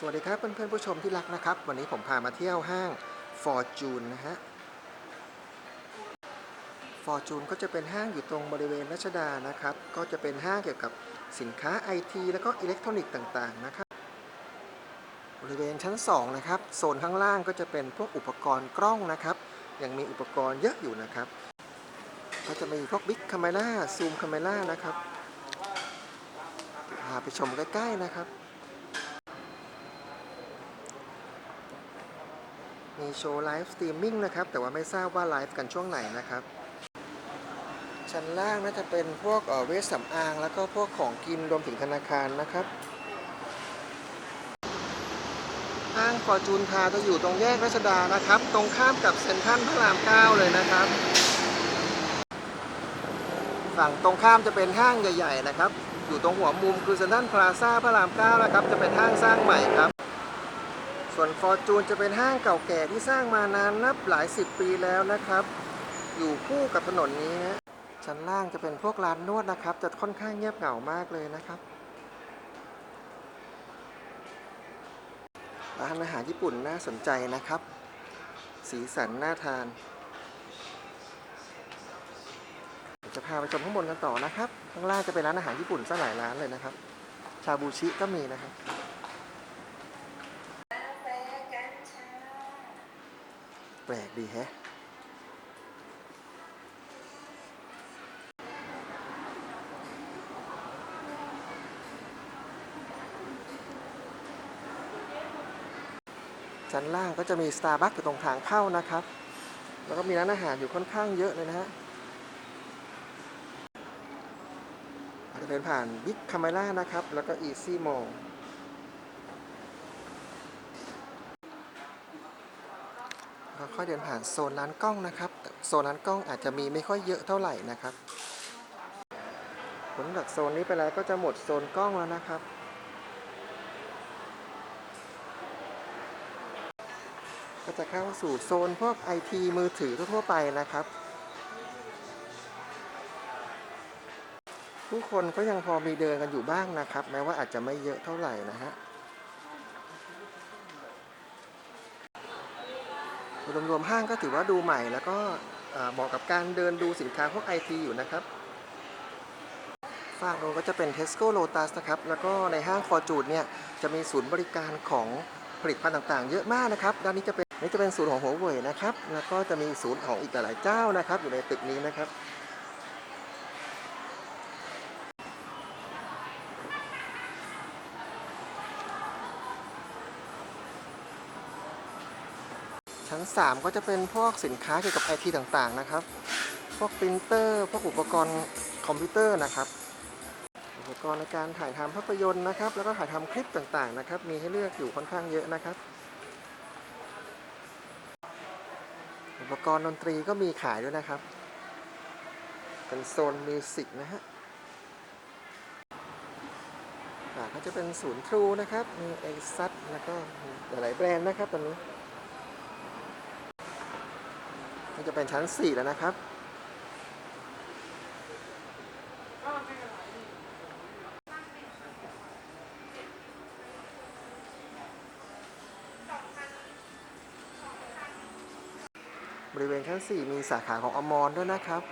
สวัสดีครับเพื่อนๆผู้ชมที่รักนะครับ วันนี้ผมพามาเที่ยวห้าง Fortune นะฮะ Fortune ก็จะเป็นห้างอยู่ตรงบริเวณรัชดานะครับ ก็จะเป็นห้างเกี่ยวกับสินค้าไอทีแล้วก็อิเล็กทรอนิกส์ต่างๆนะครับบริเวณชั้น2นะครับโซนข้างล่างก็จะเป็นพวกอุปกรณ์กล้องนะครับ ยังมีอุปกรณ์เยอะอยู่นะครับ ก็จะมีพวกบิ๊กคาเมล่าซูมคาเมล่านะครับพาไปชมใกล้ๆนะครับ มีโชว์ไลฟ์สตรีมมิ่งนะครับ แต่ว่าไม่ทราบว่าไลฟ์กันช่วงไหนนะครับ ชั้นล่างน่าจะเป็นพวกเเวชสำอาง แล้วก็พวกของกินรวมถึงธนาคารนะครับห้างฟอร์จูนคาจะอยู่ตรงแยกรัชดานะครับ ตรงข้ามกับเซ็นทรัลพระราม9เลยนะครับ ฝั่งตรงข้ามจะเป็นห้างใหญ่ ๆ นะครับ อยู่ตรงหัวมุมคือเซ็นทรัลพลาซ่าพระราม9นะครับ จะเป็นห้างสร้างใหม่ครับ ส่วนฟอร์จูนจะเป็นห้างเก่าแก่ที่สร้างมานานนับหลายสิบปีแล้วนะครับ อยู่คู่กับถนนนี้นะชั้นล่างจะเป็นพวกร้านนวดนะครับ จะค่อนข้างเงียบเหงามากเลยนะครับ ร้านอาหารญี่ปุ่นน่าสนใจนะครับ สีสันน่าทาน จะพาไปชมข้างบนกันต่อนะครับ ข้างล่างจะเป็นร้านอาหารญี่ปุ่นซะหลายร้านเลยนะครับ ชาบูชิก็มีนะครับ ปลกดีแฮะชั้นล่างก็จะมี Starbucks อยู่ตรงทางเข้านะครับ แล้วก็มีร้านอาหารอยู่ค่อนข้างเยอะเลยนะฮะอาจจะเป็นผ่าน Big Camera นะครับ แล้วก็ Easy Mall ค่อยๆเดินผ่านโซนร้านกล้องนะครับ โซนร้านกล้องอาจจะมีไม่ค่อยเยอะเท่าไหร่นะครับผลจากโซนนี้ไปแล้วก็จะหมดโซนกล้องแล้วนะครับ ก็จะเข้าสู่โซนพวกไอทีมือถือทั่วไปนะครับ ผู้คนก็ยังพอมีเดินกันอยู่บ้างนะครับ แม้ว่าอาจจะไม่เยอะเท่าไหร่นะฮะ รวมๆห้างก็ถือว่าดูใหม่แล้วก็เหมาะกับการเดินดูสินค้าพวกไอทีอยู่นะครับฝั่งโรงก็จะเป็น Tesco Lotus นะครับ แล้วก็ในห้างคอจูดเนี่ยจะมีศูนย์บริการของผลิตภัณฑ์ต่างๆ เยอะมากนะครับ ด้านนี้จะเป็นนี่จะเป็นศูนย์ของหัวเว่ยนะครับ แล้วก็จะมีศูนย์ของอีกหลายๆเจ้านะครับ อยู่ในตึกนี้นะครับ ชั้น 3 ก็จะเป็นพวกสินค้าเกี่ยวกับไอทีต่างๆนะครับ พวกปรินเตอร์ พวกอุปกรณ์คอมพิวเตอร์นะครับ อุปกรณ์ในการถ่ายทำภาพยนตร์นะครับ แล้วก็ถ่ายทำคลิปต่างๆนะครับ มีให้เลือกอยู่ค่อนข้างเยอะนะครับ อุปกรณ์ดนตรีก็มีขายด้วยนะครับ เป็นโซนมิวสิกนะฮะอาก็จะเป็นศูนย์ทรูนะครับ มีเอซัตแล้วก็หลายๆแบรนด์นะครับตอนนี้ นี่จะเป็นชั้น 4 แล้วนะครับ บริเวณชั้น 4 มีสาขาของอมรด้วยนะครับ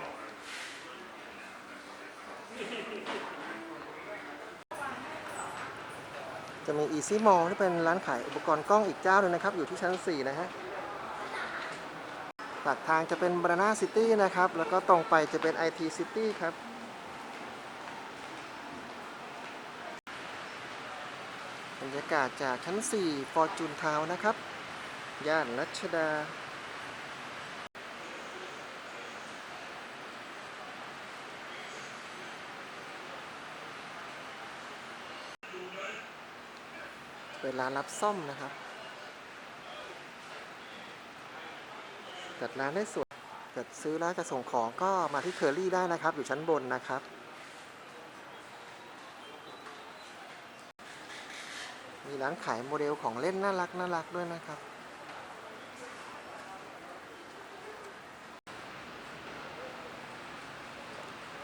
จะมี Easy Mall ที่เป็นร้านขายอุปกรณ์กล้องอีกเจ้าหนึงนะครับ อยู่ที่ชั้น 4 นะฮะ ปากทางจะเป็น Banana City นะครับ แล้วก็ตรงไปจะเป็น IT City ครับ บรรยากาศจากชั้น 4 Fortune Town นะครับ ย่านรัชดาเป็นร้านรับซ่อมนะครับ จัดร้านได้สวยจัดซื้อแล้วจะส่งของก็มาที่เคอรี่ได้นะครับ อยู่ชั้นบนนะครับ มีร้านขายโมเดลของเล่นน่ารักน่ารักด้วยนะครับ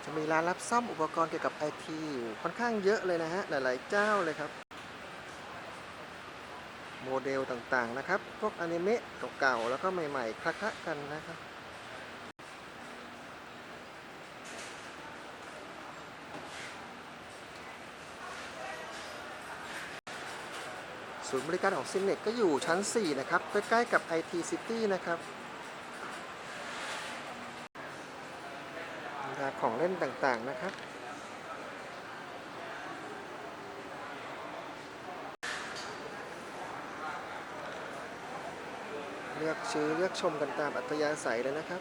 จะมีร้านรับซ่อมอุปกรณ์เกี่ยวกับไอทีค่อนข้างเยอะเลยนะฮะ หลาย ๆ เจ้าเลยครับ โมเดลต่างๆนะครับ พวกอนิเมะเก่าๆแล้วก็ใหม่ๆคละๆกันนะครับศูนย์บริการของซินเน็ก็อยู่ชั้น 4 นะครับ ใกล้ๆกับ IT City นะครับของเล่นต่างๆนะครับ เลือกซื้อเลือกชมกันตามอัธยาศัยเลยนะครับ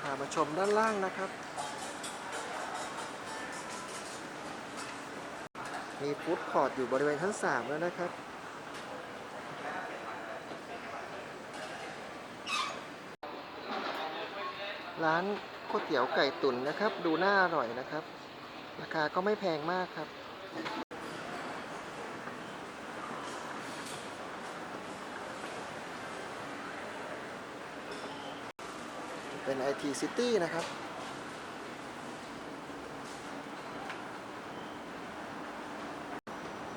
พามาชมด้านล่างนะครับมีฟู้ดคอร์ทอยู่บริเวณชั้น3แล้วนะครับ ร้าน ก๋วยเตี๋ยวไก่ตุ๋นนะครับ ดูน่าอร่อยนะครับ ราคาก็ไม่แพงมากครับ เป็น IT City นะครับ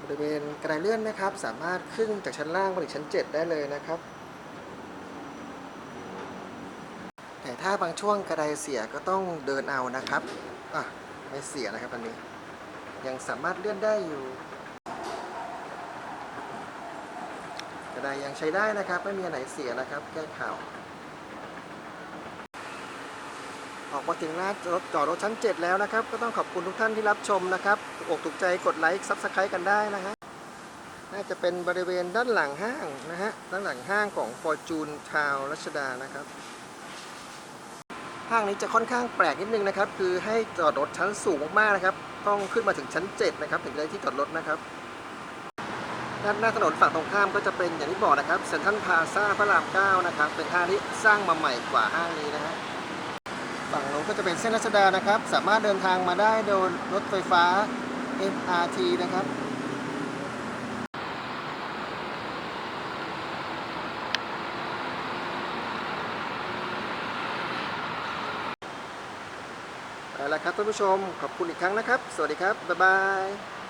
บริเวณกระไดเลื่อนนะครับ สามารถขึ้นจากชั้นล่างไปถึงชั้น 7 ได้เลยนะครับ แต่ถ้าบางช่วงกระไดเสียก็ต้องเดินเอานะครับอะไม่เสียนะครับอันนี้ ยังสามารถเลื่อนได้อยู่กระไดยังใช้ได้นะครับ ไม่มีอันไหนเสียนะครับ แก้ข่าวออกมาถึงร้านรถจอดรถชั้น 7 แล้วนะครับ ก็ต้องขอบคุณทุกท่านที่รับชมนะครับถูกอกถูกใจกดไลค์ซับสไครต์กันได้นะฮะน่าจะเป็นบริเวณด้านหลังห้างนะฮะด้านหลังห้างของ Fortune Town รัชดานะครับ ห้างนี้จะค่อนข้างแปลกนิดนึงนะครับ คือให้จอดรถชั้นสูงมากๆนะครับ ต้องขึ้นมาถึงชั้น 7 นะครับ ถึงจะได้ที่จอดรถนะครับ ด้านหน้าถนนฝั่งตรงข้ามก็จะเป็นอย่างที่บอกนะครับเซ็นทรัลพาซาพระราม9นะครับ เป็นห้างที่สร้างมาใหม่กว่าห้างนี้นะฮะ ฝั่งนู้นก็จะเป็นเส้นรัชดานะครับ สามารถเดินทางมาได้โดยรถไฟฟ้า MRT นะครับ เอาละครับท่านผู้ชมขอบคุณอีกครั้งนะครับ สวัสดีครับ บ๊ายบาย